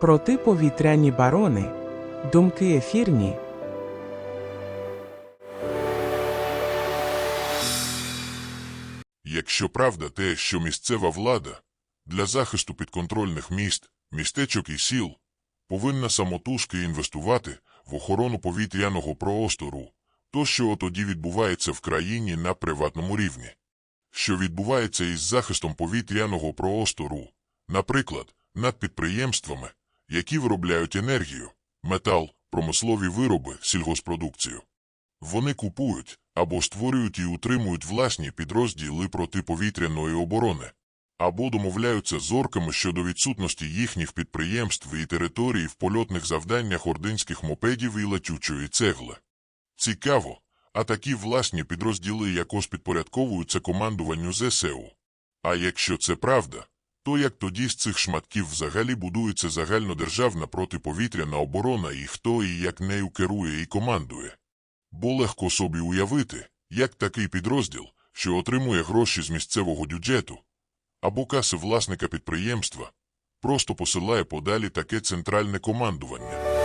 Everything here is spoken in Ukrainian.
Протиповітряні барони. Думки ефірні. Якщо правда те, що місцева влада для захисту підконтрольних міст, містечок і сіл повинна самотужки інвестувати в охорону повітряного простору, то що тоді відбувається в країні на приватному рівні? Що відбувається із захистом повітряного простору, наприклад, над підприємствами, які виробляють енергію, метал, промислові вироби, сільгоспродукцію? Вони купують або створюють і утримують власні підрозділи протиповітряної оборони, або домовляються з орками щодо відсутності їхніх підприємств і територій в польотних завданнях ординських мопедів і летючої цегли. Цікаво, а такі власні підрозділи якось підпорядковуються командуванню ЗСУ. А якщо це правда, то як тоді з цих шматків взагалі будується загальнодержавна протиповітряна оборона і хто і як нею керує і командує? Бо легко собі уявити, як такий підрозділ, що отримує гроші з місцевого бюджету, або каси власника підприємства, просто посилає подалі таке центральне командування.